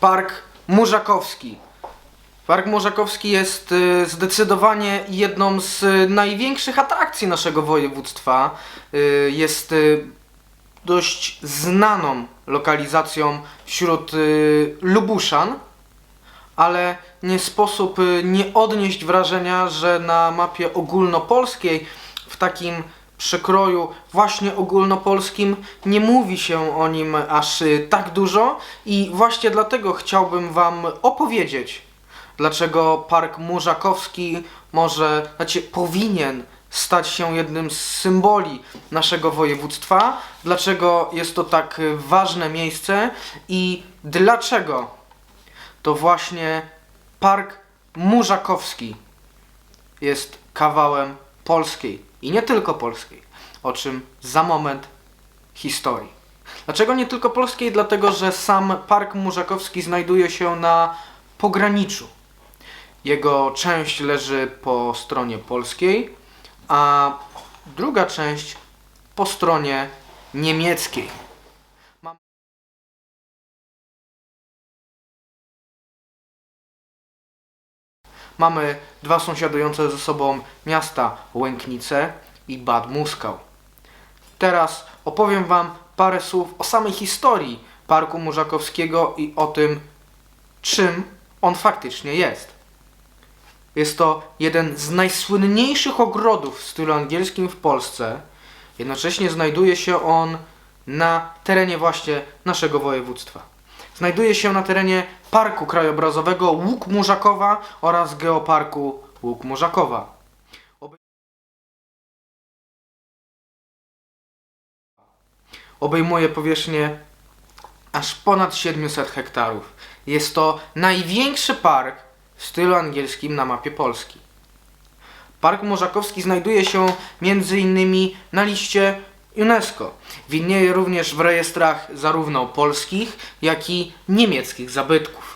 Park Murzakowski. Park Murzakowski jest y, zdecydowanie jedną z y, największych atrakcji naszego województwa. Y, Jest dość znaną lokalizacją wśród Lubuszan, ale nie sposób nie odnieść wrażenia, że na mapie ogólnopolskiej w takim przekroju właśnie ogólnopolskim. Nie mówi się o nim aż tak dużo i właśnie dlatego chciałbym wam opowiedzieć, dlaczego Park Murzakowski może, znaczy powinien stać się jednym z symboli naszego województwa, dlaczego jest to tak ważne miejsce i dlaczego to właśnie Park Murzakowski jest kawałem polskiej i nie tylko polskiej, o czym za moment historii. Dlaczego nie tylko polskiej? Dlatego, że sam Park Murzakowski znajduje się na pograniczu. Jego część leży po stronie polskiej, a druga część po stronie niemieckiej. Mamy dwa sąsiadujące ze sobą miasta Łęknice i Bad Muskał. Teraz opowiem Wam parę słów o samej historii Parku Murzakowskiego i o tym, czym on faktycznie jest. Jest to jeden z najsłynniejszych ogrodów w stylu angielskim w Polsce. Jednocześnie znajduje się on na terenie właśnie naszego województwa. Znajduje się na terenie Parku Krajobrazowego Łuk Murzakowa oraz Geoparku Łuk Murzakowa. Obe- Obejmuje powierzchnię aż ponad 700 hektarów. Jest to największy park w stylu angielskim na mapie Polski. Park Murzakowski znajduje się między innymi na liście UNESCO. Widnieje również w rejestrach zarówno polskich, jak i niemieckich zabytków.